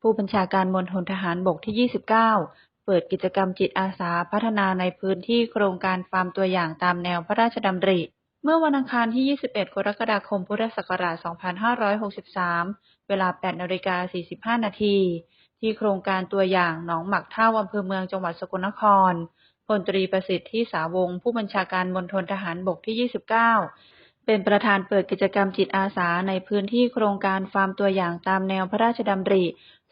ผู้บัญชาการมณฑลทหารบกที่ 29 เปิดกิจกรรมจิตอาสาพัฒนาในพื้นที่โครงการฟาร์มตัวอย่างตามแนวพระราชดำริ เมื่อวันอังคารที่ 21 กรกฎาคม พุทธศักราช 2563 เวลา 8นาฬิกา45 นาที ที่โครงการตัวอย่างหนองหมักเท่าอำเภอเมืองจังหวัดสกลนครพลตรีประสิทธิ์ที่สาวงผู้บัญชาการมณฑลทหารบกที่ 29 เป็นประธานเปิดกิจกรรมจิตอาสาในพื้นที่โครงการฟาร์มตัวอย่างตามแนวพระราชดำริ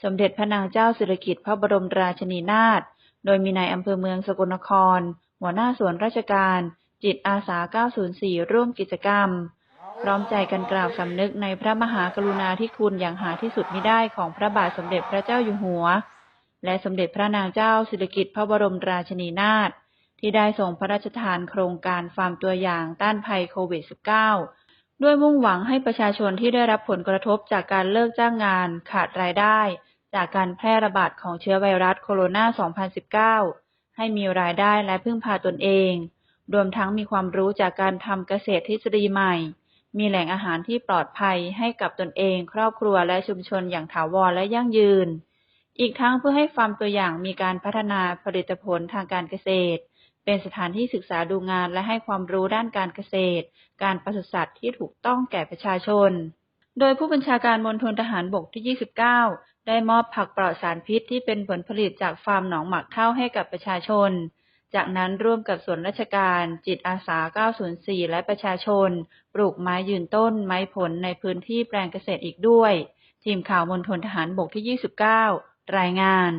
สมเด็จพระนางเจ้าสิริกิติ์พระบรมราชินีนาถ โดยมีนายอำเภอเมืองสกลนคร หัวหน้าส่วนราชการ จิตอาสา 904 ร่วมกิจกรรม พร้อมใจกันกล่าวสำนึกในพระมหากรุณาธิคุณอย่างหาที่สุดมิได้ของพระบาทสมเด็จพระเจ้าอยู่หัว และสมเด็จพระนางเจ้าสิริกิติ์พระบรมราชินีนาถ ที่ได้ส่งพระราชทานโครงการฟาร์มตัวอย่างต้านภัยโควิด -19 ด้วยมุ่งหวังให้ประชาชนที่ได้รับผลกระทบจากการเลิกจ้างงานขาดรายได้ จากการแพร่ระบาดของเชื้อไวรัสโคโรนา 2019 ให้มีรายได้และพึ่งพาตนเอง รวมทั้งมีความรู้จากการทำเกษตรทฤษฎีใหม่ มีแหล่งอาหารที่ปลอดภัยให้กับตนเอง ครอบครัวและชุมชนอย่างถาวรและยั่งยืน อีกทั้งเพื่อให้ฟาร์มตัวอย่างมีการพัฒนาผลิตผลทางการเกษตร เป็นสถานที่ศึกษาดูงานและให้ความรู้ด้านการเกษตร การปศุสัตว์ที่ถูกต้องแก่ประชาชน โดยผู้บัญชาการมณฑลทหารบกที่ 29 ได้มอบผักปลอดสารพิษที่เป็นผลผลิตจากฟาร์มหนองหมักเท่าให้กับประชาชน จากนั้นร่วมกับส่วนราชการ จิตอาสา 904 และประชาชน ปลูกไม้ยืนต้น ไม้ผลในพื้นที่แปลงเกษตรอีกด้วย ทีมข่าวมณฑลทหารบกที่ 29 รายงาน